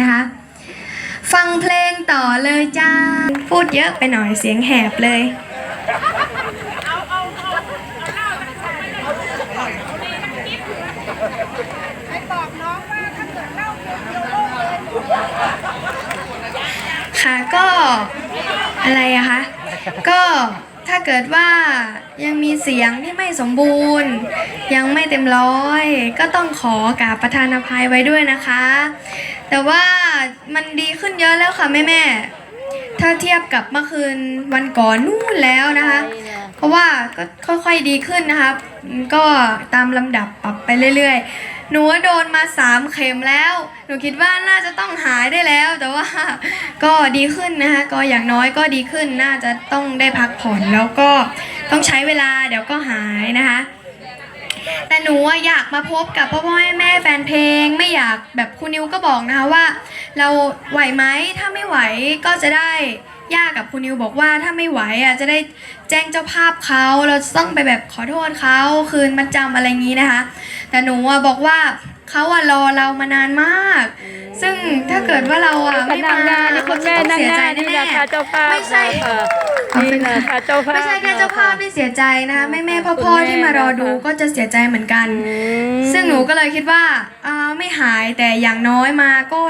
นะคะ ฟังเพลงต่อเลยจ้า พูดเยอะไปหน่อยเสียงแหบเลยค่ะก็อะไรอะคะ ก็ ถ้าเกิดว่ายังมีเสียงที่ไม่สมบูรณ์ ยังไม่เต็มร้อย ก็ต้องขอกราบประธานอภัยไว้ด้วยนะคะ แต่ว่ามันดีขึ้นเยอะแล้วค่ะแม่แม่ถ้าเทียบกับเมื่อคืนวันก่อนนู่นแล้วนะคะ เพราะว่าก็ค่อยๆดีขึ้นนะครับก็ตามลำดับปรับไปเรื่อยๆ หนูว่าโดนมาสามเข็มแล้ว หนูคิดว่าน่าจะต้องหายได้แล้ว แต่ว่าก็ดีขึ้นนะคะก็อย่างน้อยก็ดีขึ้นน่าจะต้องได้พักผ่อนแล้วก็ต้องใช้เวลาเดี๋ยวก็หายนะคะ แต่หนูอะอยากมาพบกับพ่อพ่อแม่แม่แฟนเพลง ไม่อยากแบบคุณนิวก็บอกนะคะว่า เราไหวไหมถ้าไม่ไหวก็จะได้ย่ากับคุณนิวบอกว่าถ้าไม่ไหวอะจะได้แจ้งเจ้าภาพเขาเราจะต้องไปแบบขอโทษเขาคืนมัดจำอะไรอย่างนี้นะคะ แต่หนูอะบอกว่าเขาอะรอเรามานานมาก ซึ่งถ้าเกิดว่าเราอะก็ไม่นั่มางหน้านี่คุณแม่เขาจะต้นั่องงเสียหใจน้านี่แน่นะๆคะเจ้าภาพไม่ใช่ ค่ะขอบคุนี่ณนะค่ะคะเจ้าภาพ ไม่ใช่แค่เจ้าภาพที่เสียใจนะคะแม่แม่พ่อพ่อๆที่มารอดูก็จะเสียใจเหมือนกัน อืม ซึ่งหนูก็เลยคิดว่าอ่าไม่หายแต่อย่างน้อยมาก็